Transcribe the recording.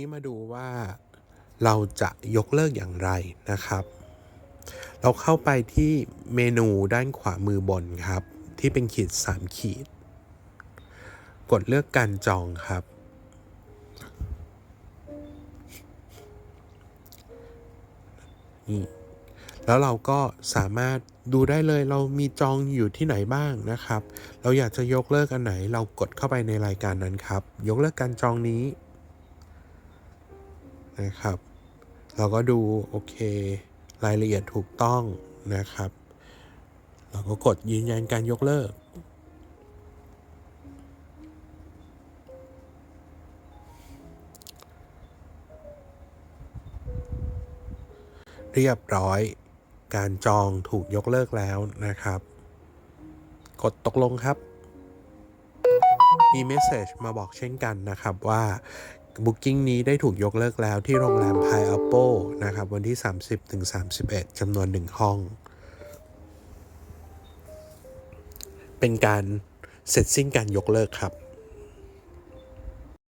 นี้มาดูว่าเราจะยกเลิกอย่างไรนะครับ เราเข้าไปที่เมนูด้านขวามือบนครับ ที่เป็นขีด 3 ขีด กดเลือกการจองครับ นี่แล้วเราก็สามารถดูได้เลยเรามีจองอยู่ที่ไหนบ้างนะครับ เราอยากจะยกเลิกอันไหน เรากดเข้าไปในรายการนั้นครับ ยกเลิกการจองนี้ นะครับ เราก็ดูโอเค รายละเอียดถูกต้องนะครับ เราก็กดยืนยันการยกเลิก เรียบร้อย การจองถูกยกเลิกแล้วนะครับ กดตกลงครับมีเมสเซจมาบอกเช่นกันนะครับว่า บุ๊กิ้งนี้ได้ถูกยกเลิกแล้วที่โรงแรมไพแอปเปนะครับ วันที่ 30ถึง31จำนวน 1 ห้อง เป็นการเสร็จสิ้นการยกเลิกครับ